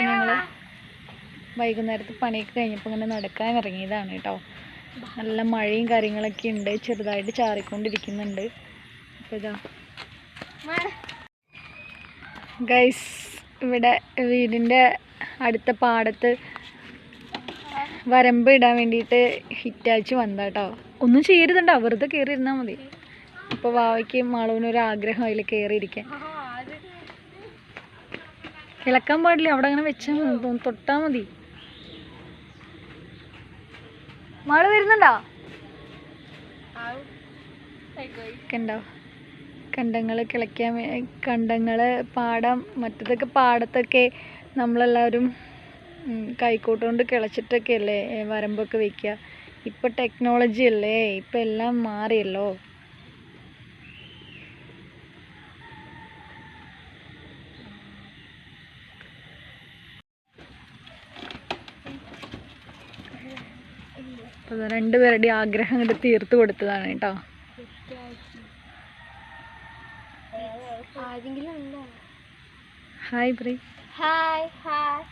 ഞങ്ങൾ വൈകുന്നേരത്ത് പണിയൊക്കെ കഴിഞ്ഞപ്പോൾ ഇങ്ങനെ നടക്കാൻ ഇറങ്ങിയതാണ് കേട്ടോ. നല്ല മഴയും കാര്യങ്ങളൊക്കെ ഉണ്ട്. ചെറുതായിട്ട് ചാറിക്കൊണ്ടിരിക്കുന്നുണ്ട്. അപ്പോൾ ഇതാ. ഗൈസ് ഇവിടെ വീടിന്റെ അടുത്ത പാടത്ത് വരമ്പ് ഇടാൻ വേണ്ടിയിട്ട് ഹിറ്റാച്ച് വന്ന കേട്ടോ. ഒന്നും ചെയ്യരുതുണ്ടോ. വെറുതെ കയറി ഇരുന്നാൽ മതി. ഇപ്പോൾ വാവയ്ക്ക് മാളവിനൊരു ആഗ്രഹം അതിൽ കയറിയിരിക്കാൻ ഇളക്കാൻ പാടില്ല. അവിടെ അങ്ങനെ വെച്ചാൽ തൊട്ടാ മതി. മാൾ വരുന്നുണ്ടോ? കണ്ടോ? കണ്ടങ്ങൾ കിളയ്ക്കാൻ കണ്ടങ്ങൾ പാടം. മറ്റതൊക്കെ പാടത്തൊക്കെ നമ്മളെല്ലാവരും കൈക്കോട്ടുകൊണ്ട് കൈക്കോട്ട് കൊണ്ട് കിളച്ചിട്ടൊക്കെ അല്ലേ വരമ്പൊക്കെ വെക്കുക ഇപ്പം ടെക്നോളജി അല്ലേ ഇപ്പം എല്ലാം മാറിയല്ലോ. അപ്പോൾ രണ്ടുപേരുടെ ആഗ്രഹം അങ്ങോട്ട് തീർത്തു കൊടുത്തതാണ് കേട്ടോ. Hi ബ്രീ hi hi